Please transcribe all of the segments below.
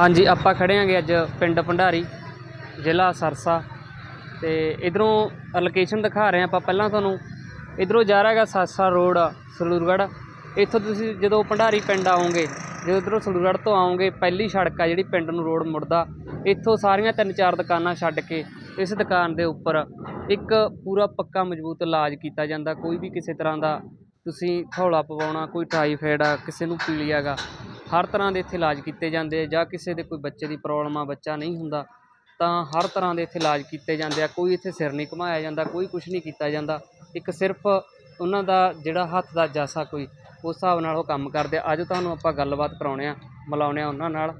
ਹਾਂਜੀ, ਆਪਾਂ ਖੜੇ ਆਂਗੇ ਅੱਜ ਪਿੰਡ ਭੰਡਾਰੀ, ਜ਼ਿਲ੍ਹਾ ਸਰਸਾ। ਤੇ ਇਧਰੋਂ ਲੋਕੇਸ਼ਨ ਦਿਖਾ ਰਹੇ ਹਾਂ ਆਪਾਂ ਪਹਿਲਾਂ ਤੁਹਾਨੂੰ। ਇਧਰੋਂ ਜਾ ਰਿਹਾ ਹੈਗਾ ਸਰਸਾ ਰੋਡ, ਸਲੂਰਗੜ੍ਹ। ਇੱਥੋਂ ਤੁਸੀਂ ਜਦੋਂ ਭੰਡਾਰੀ ਪਿੰਡ ਆਓਗੇ, ਜਦੋਂ ਇਧਰੋਂ ਸਲੂਰਗੜ੍ਹ ਤੋਂ ਆਓਗੇ, ਪਹਿਲੀ ਸੜਕ ਆ ਜਿਹੜੀ ਪਿੰਡ ਨੂੰ ਰੋਡ ਮੁੜਦਾ। ਇੱਥੋਂ ਸਾਰੀਆਂ ਤਿੰਨ ਚਾਰ ਦੁਕਾਨਾਂ ਛੱਡ ਕੇ ਇਸ ਦੁਕਾਨ ਦੇ ਉੱਪਰ ਇੱਕ ਪੂਰਾ ਪੱਕਾ ਮਜ਼ਬੂਤ ਇਲਾਜ ਕੀਤਾ ਜਾਂਦਾ। ਕੋਈ ਵੀ ਕਿਸੇ ਤਰ੍ਹਾਂ ਦਾ ਤੁਸੀਂ ਥੌਲਾ ਪਵਾਉਣਾ, ਕੋਈ ਟਾਈਫਾਇਡ ਆ ਕਿਸੇ ਨੂੰ ਪੀਲੀਆ ਗਾ ਹਰ ਤਰ੍ਹਾਂ ਦੇ ਇੱਥੇ ਇਲਾਜ ਕੀਤੇ ਜਾਂਦੇ ਆ ਜਾਂ ਕਿਸੇ ਦੇ ਕੋਈ ਬੱਚੇ ਦੀ ਪ੍ਰੋਬਲਮ ਆ ਬੱਚਾ ਨਹੀਂ ਹੁੰਦਾ ਤਾਂ ਹਰ ਤਰ੍ਹਾਂ ਦੇ ਇੱਥੇ ਇਲਾਜ ਕੀਤੇ ਜਾਂਦੇ ਆ। ਕੋਈ ਇੱਥੇ ਸਿਰ ਨਹੀਂ ਘੁਮਾਇਆ ਜਾਂਦਾ ਕੋਈ ਕੁਝ ਨਹੀਂ ਕੀਤਾ ਜਾਂਦਾ। ਇੱਕ ਸਿਰਫ ਉਹਨਾਂ ਦਾ ਜਿਹੜਾ ਹੱਥ ਦਾ ਜਾਸਾ ਕੋਈ ਉਸ ਹਿਸਾਬ ਨਾਲ ਉਹ ਕੰਮ ਕਰਦੇ ਆ। ਅੱਜ ਤੁਹਾਨੂੰ ਆਪਾਂ ਗੱਲਬਾਤ ਕਰਾਉਣੇ ਆ ਮਿਲਾਉਣੇ ਆ ਉਹਨਾਂ ਨਾਲ।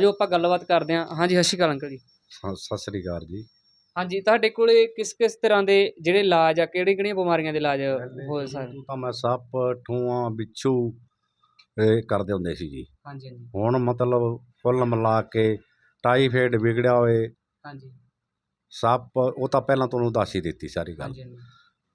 ਜੋ ਆਪਾਂ ਗੱਲਬਾਤ ਕਰਦੇ ਆ। ਹਾਂਜੀ ਸਤਿ ਸ਼੍ਰੀ ਅਕਾਲ ਅੰਕਲ ਜੀ। ਸਤਿ ਸ੍ਰੀ ਅਕਾਲ ਜੀ। ਹਾਂਜੀ ਤੁਹਾਡੇ ਕੋਲੇ ਕਿਸ ਕਿਸ ਤਰ੍ਹਾਂ ਦੇ ਜਿਹੜੇ ਇਲਾਜ ਆ ਕਿਹੜੀ ਕਿਹੜੀਆਂ ਬਿਮਾਰੀਆਂ ਦੇ ਇਲਾਜ ਹੋ ਸਕਦੇ? ਤਾਂ ਮੈਂ ਸੱਪ ਠੂਆਂ ਬਿੱਛੂ ਕਰਦੇ ਹੁੰਦੇ ਸੀ ਜੀ। ਹਾਂਜੀ ਹਾਂਜੀ। ਹੁਣ ਮਤਲਬ ਕੁੱਲ ਮਿਲਾ ਕੇ ਟਾਈਫਾਇਡ ਵਿਗੜਿਆ ਹੋਏ। ਹਾਂਜੀ। ਸੱਪ ਉਹ ਤਾਂ ਪਹਿਲਾਂ ਤੁਹਾਨੂੰ ਦੱਸ ਹੀ ਦਿੱਤੀ ਸਾਰੀ ਗੱਲ। ਹਾਂਜੀ ਹਾਂਜੀ।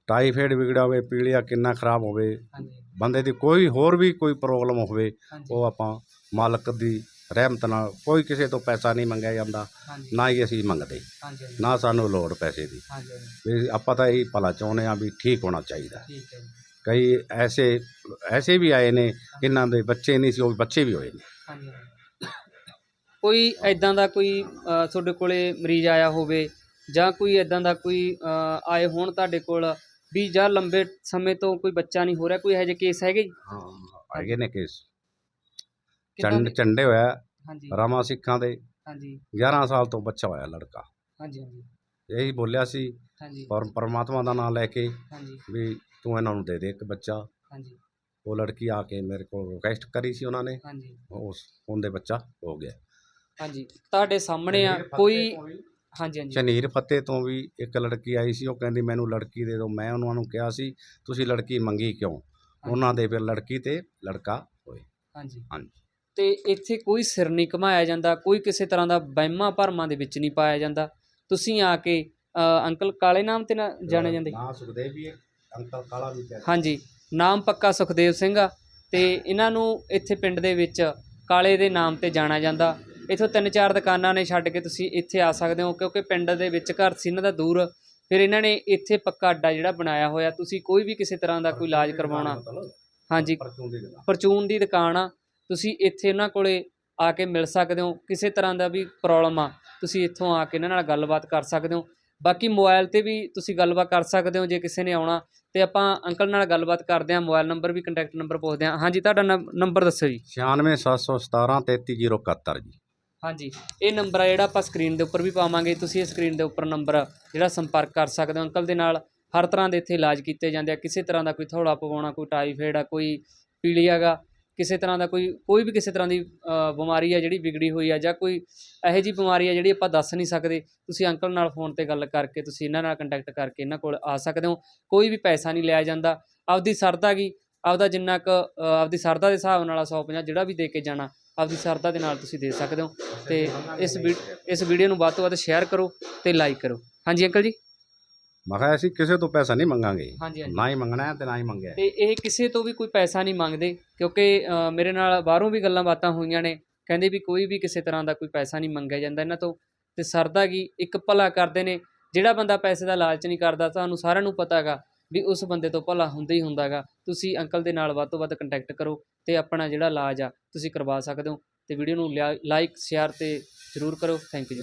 ਟਾਈਫਾਇਡ ਵਿਗੜਿਆ ਹੋਵੇ ਪੀਲੀਆ ਕਿੰਨਾ ਖਰਾਬ ਹੋਵੇ ਹਾਂਜੀ। ਬੰਦੇ ਦੀ ਕੋਈ ਹੋਰ ਵੀ ਕੋਈ ਪ੍ਰੋਬਲਮ ਹੋਵੇ ਹਾਂਜੀ। ਉਹ ਆਪਾਂ ਮਾਲਕ ਦੀ ਰਹਿਮਤ ਨਾਲ ਕੋਈ ਕਿਸੇ ਤੋਂ ਪੈਸਾ ਨਹੀਂ ਮੰਗਿਆ ਜਾਂਦਾ ਹਾਂਜੀ। ਨਾ ਹੀ ਅਸੀਂ ਮੰਗਦੇ। ਹਾਂਜੀ ਹਾਂਜੀ। ਨਾ ਸਾਨੂੰ ਲੋੜ ਪੈਸੇ ਦੀ। ਹਾਂਜੀ ਹਾਂਜੀ। ਵੀ ਆਪਾਂ ਤਾਂ ਇਹ ਭਲਾ ਚਾਹੁੰਦੇ ਆ ਵੀ ਠੀਕ ਹੋਣਾ ਚਾਹੀਦਾ। ਠੀਕ ਹੈ ਜੀ। ਕਈ ਐਸੇ ਐਸੇ ਵੀ ਆਏ ਨੇ ਜਿਨ੍ਹਾਂ ਦੇ ਬੱਚੇ ਨਹੀਂ ਸੀ ਉਹ ਬੱਚੇ ਵੀ ਹੋਏ ਨੇ। ਹਾਂਜੀ। ਕੋਈ ਐਦਾਂ ਦਾ ਕੋਈ ਅ, ਤੁਹਾਡੇ ਕੋਲੇ ਮਰੀਜ਼ ਆਇਆ ਹੋਵੇ ਜਾਂ ਕੋਈ ਐਦਾਂ ਦਾ ਕੋਈ ਅ, ਆਏ ਹੋਣ ਤੁਹਾਡੇ ਕੋਲ ਵੀ ਜਾਂ ਲੰਬੇ ਸਮੇਂ ਤੋਂ ਕੋਈ ਬੱਚਾ ਨਹੀਂ ਹੋ ਰਿਹਾ ਕੋਈ ਇਹੋ ਜਿਹੇ ਕੇਸ ਹੈਗੇ? ਜੀ ਹਾਂ ਹੈਗੇ ਨੇ ਕੇਸ। ਚੰਡ? ਚੰਡੇ ਹੋਇਆ ਹਾਂਜੀ। ਰਾਮਾ ਸਿੱਖਾਂ ਦੇ। ਹਾਂਜੀ। 11 ਸਾਲ ਤੋਂ ਬੱਚਾ ਹੋਇਆ ਲੜਕਾ। ਹਾਂਜੀ ਹਾਂਜੀ। ਇਹੀ ਬੋਲਿਆ ਸੀ ਹਾਂਜੀ। ਪਰ ਪਰਮਾਤਮਾ ਦਾ ਨਾਮ ਲੈ ਕੇ ਹਾਂਜੀ। ਵੀ ਤੂੰ ਇਹਨਾਂ ਨੂੰ ਦੇ ਦੇ ਇੱਕ ਬੱਚਾ। ਹਾਂਜੀ। ਉਹ ਲੜਕੀ ਆ ਕੇ ਮੇਰੇ ਕੋਲ ਰਿਕਵੈਸਟ ਕਰੀ ਸੀ ਉਹਨਾਂ ਨੇ। ਹਾਂਜੀ। ਉਸ ਉਹਦੇ ਬੱਚਾ ਹੋ ਗਿਆ। ਹਾਂਜੀ। ਤੁਹਾਡੇ ਸਾਹਮਣੇ ਆ ਕੋਈ ਹਾਂਜੀ ਹਾਂਜੀ। ਸ਼ਨੀਰ ਫਤਿਹ ਤੋਂ ਵੀ ਇੱਕ ਲੜਕੀ ਆਈ ਸੀ ਉਹ ਕਹਿੰਦੀ ਮੈਨੂੰ ਲੜਕੀ ਦੇ ਦਿਓ। ਮੈਂ ਉਹਨਾਂ ਨੂੰ ਕਿਹਾ ਸੀ ਤੁਸੀਂ ਲੜਕੀ ਮੰਗੀ ਕਿਉਂ? ਉਹਨਾਂ ਦੇ ਫਿਰ ਲੜਕੀ ਤੇ ਲੜਕਾ ਹੋਏ। ਹਾਂਜੀ। ਹਾਂਜੀ। ਤੇ ਇੱਥੇ ਕੋਈ ਸਿਰ ਨਹੀਂ ਘਮਾਇਆ ਜਾਂਦਾ ਕੋਈ ਕਿਸੇ ਤਰ੍ਹਾਂ ਦਾ ਵਹਿਮਾਂ ਭਰਮਾਂ ਦੇ ਵਿੱਚ ਨਹੀਂ ਪਾਇਆ ਜਾਂਦਾ। ਤੁਸੀਂ ਆ ਕੇ ਅੰਕਲ ਕਾਲੇ ਨਾਮ ਤੇ ਨਾ ਜਾਣੇ ਜਾਂਦੇ? ਨਾ ਸੁਖਦੇਵ ਵੀ ਹੈ ਅੰਕਲ ਕਾਲਾ ਵੀ ਕਹਿੰਦੇ ਹਾਂਜੀ ਨਾਮ ਪੱਕਾ ਸੁਖਦੇਵ ਸਿੰਘ ਆ ਤੇ ਇਹਨਾਂ ਨੂੰ ਇੱਥੇ ਪਿੰਡ ਦੇ ਵਿੱਚ ਕਾਲੇ ਦੇ ਨਾਮ ਤੇ ਜਾਣਿਆ ਜਾਂਦਾ। ਇੱਥੋਂ ਤਿੰਨ ਚਾਰ ਦੁਕਾਨਾਂ ਨੇ ਛੱਡ ਕੇ ਤੁਸੀਂ ਇੱਥੇ ਆ ਸਕਦੇ ਹੋ ਕਿਉਂਕਿ ਪਿੰਡ ਦੇ ਵਿੱਚ ਘਰ ਸੀ ਇਹਨਾਂ ਦਾ ਦੂਰ। ਫਿਰ ਇਹਨਾਂ ਨੇ ਇੱਥੇ ਪੱਕਾ ਅੱਡਾ ਜਿਹੜਾ ਬਣਾਇਆ ਹੋਇਆ ਤੁਸੀਂ ਕੋਈ ਵੀ ਕਿਸੇ ਤਰ੍ਹਾਂ ਦਾ ਕੋਈ ਇਲਾਜ ਕਰਵਾਉਣਾ। ਹਾਂਜੀ। ਪਰਚੂਨ ਦੀ ਜਗ੍ਹਾ ਪਰਚੂਨ ਦੀ ਦੁਕਾਨ ਆ ਤੁਸੀਂ ਇੱਥੇ ਇਹਨਾਂ ਕੋਲੇ ਆ ਕੇ ਮਿਲ ਸਕਦੇ ਹੋ ਕਿਸੇ ਤਰ੍ਹਾਂ ਦਾ ਵੀ ਪ੍ਰੋਬਲਮ ਆ। ਤੁਸੀਂ ਇੱਥੋਂ ਆ ਕੇ ਇਹਨਾਂ ਨਾਲ ਗੱਲਬਾਤ ਕਰ ਸਕਦੇ ਹੋ। ਬਾਕੀ ਮੋਬਾਈਲ ਤੇ ਵੀ ਤੁਸੀਂ ਗੱਲਬਾਤ ਕਰ ਸਕਦੇ ਹੋ ਜੇ ਕਿਸੇ ਨੇ ਆਉਣਾ। ਤੇ ਆਪਾਂ ਅੰਕਲ ਨਾਲ ਗੱਲਬਾਤ ਕਰਦੇ ਹਾਂ ਮੋਬਾਈਲ ਨੰਬਰ ਵੀ ਕੰਟੈਕਟ ਨੰਬਰ ਪੁੱਛਦੇ ਹਾਂ। ਹਾਂਜੀ ਤੁਹਾਡਾ ਨੰਬਰ ਦੱਸੋ ਜੀ। 96717 33071 ਜੀ। ਹਾਂਜੀ ਇਹ ਨੰਬਰ ਆ ਜਿਹੜਾ ਆਪਾਂ ਸਕਰੀਨ ਦੇ ਉੱਪਰ ਵੀ ਪਾਵਾਂਗੇ। ਤੁਸੀਂ ਇਹ ਸਕਰੀਨ ਦੇ ਉੱਪਰ ਨੰਬਰ ਜਿਹੜਾ ਸੰਪਰਕ ਕਰ ਸਕਦੇ ਹੋ। ਅੰਕਲ ਦੇ ਨਾਲ ਹਰ ਤਰ੍ਹਾਂ ਦੇ ਇੱਥੇ ਇਲਾਜ ਕੀਤੇ ਜਾਂਦੇ ਆ। ਕਿਸੇ ਤਰ੍ਹਾਂ ਦਾ ਕੋਈ ਥੋੜਾ ਪਵਾਉਣਾ ਕੋਈ ਟਾਈਫਾਇਡ ਆ ਕੋਈ ਪੀਲੀਆ ਗਾ ਕਿਸੇ ਤਰ੍ਹਾਂ ਦਾ ਕੋਈ ਕੋਈ ਵੀ ਕਿਸੇ ਤਰ੍ਹਾਂ ਦੀ ਬਿਮਾਰੀ ਆ ਜਿਹੜੀ ਵਿਗੜੀ ਹੋਈ ਆ ਜਾਂ ਕੋਈ ਇਹੋ ਜਿਹੀ ਬਿਮਾਰੀ ਆ ਜਿਹੜੀ ਆਪਾਂ ਦੱਸ ਨਹੀਂ ਸਕਦੇ, ਤੁਸੀਂ ਅੰਕਲ ਨਾਲ ਫੋਨ ਤੇ ਗੱਲ ਕਰਕੇ, ਤੁਸੀਂ ਇਹਨਾਂ ਨਾਲ ਕੰਟੈਕਟ ਕਰਕੇ ਇਹਨਾਂ ਕੋਲ ਆ ਸਕਦੇ ਹੋ। ਕੋਈ ਵੀ ਪੈਸਾ ਨਹੀਂ ਲਿਆ ਜਾਂਦਾ। ਆਪਦੀ ਸਰਦਾ ਗੀ ਆਪਦਾ ਜਿੰਨਾ ਕੁ ਆਪਦੀ ਸਰਦਾ ਦੇ ਹਿਸਾਬ ਨਾਲ 150 ਜਿਹੜਾ ਵੀ ਦੇ ਕੇ ਜਾਣਾ, ਆਪਦੀ ਸਰਦਾ ਦੇ ਨਾਲ ਤੁਸੀਂ ਦੇ ਸਕਦੇ ਹੋ। ਤੇ ਇਸ ਵੀ- ਇਸ ਵੀਡੀਓ ਨੂੰ ਵੱਧ ਤੋਂ ਵੱਧ ਸ਼ੇਅਰ ਕਰੋ ਤੇ ਲਾਈਕ ਕਰੋ। ਹਾਂਜੀ ਅੰਕਲ ਜੀ? ਮੈਂ ਕਿਹਾ ਅਸੀਂ ਕਿਸੇ ਤੋਂ ਪੈਸਾ ਨਹੀਂ ਮੰਗਾਂਗੇ। ਹਾਂਜੀ ਹਾਂਜੀ। ਨਾ ਹੀ ਮੰਗਣਾ ਹੈ ਤੇ ਨਾ ਹੀ ਮੰਗਿਆ। ਹੈ। ਤੇ ਇਹ ਕਿਸੇ ਤੋਂ ਵੀ ਕੋਈ ਪੈਸਾ ਨਹੀਂ ਮੰਗਦੇ ਕਿਉਂਕਿ ਅ, ਮੇਰੇ ਨਾਲ ਬਾਹਰੋਂ ਵੀ ਗੱਲਾਂ ਬਾਤਾਂ ਹੋਈਆਂ ਨੇ। ਕਹਿੰਦੇ ਵੀ ਕੋਈ ਵੀ ਕਿਸੇ ਤਰ੍ਹਾਂ ਦਾ ਕੋਈ ਪੈਸਾ ਨਹੀਂ ਮੰਗਿਆ ਜਾਂਦਾ ਇਹਨਾਂ ਤੋਂ। ਤੇ ਸਰਦਾ ਕੀ ਇੱਕ ਭਲਾ ਕਰਦੇ ਨੇ। ਜਿਹੜਾ ਬੰਦਾ ਪੈਸੇ ਦਾ ਲਾਲਚ ਨਹੀਂ ਕਰਦਾ ਤੁਹਾਨੂੰ ਸਾਰਿਆਂ ਨੂੰ ਪਤਾ ਹੈਗਾ ਵੀ ਉਸ ਬੰਦੇ ਤੋਂ ਭਲਾ ਹੁੰਦਾ ਹੀ ਹੁੰਦਾਗਾ ਤੁਸੀਂ ਅੰਕਲ ਦੇ ਨਾਲ ਵੱਧ ਤੋਂ ਵੱਧ ਕੰਟੈਕਟ ਕਰੋ ਤੇ ਆਪਣਾ ਜਿਹੜਾ ਇਲਾਜ ਆ ਤੁਸੀਂ ਕਰਵਾ ਸਕਦੇ ਹੋ। ਤੇ ਵੀਡੀਓ ਨੂੰ ਲਾਈਕ ਸ਼ੇਅਰ ਤੇ ਜ਼ਰੂਰ ਕਰੋ। Thank you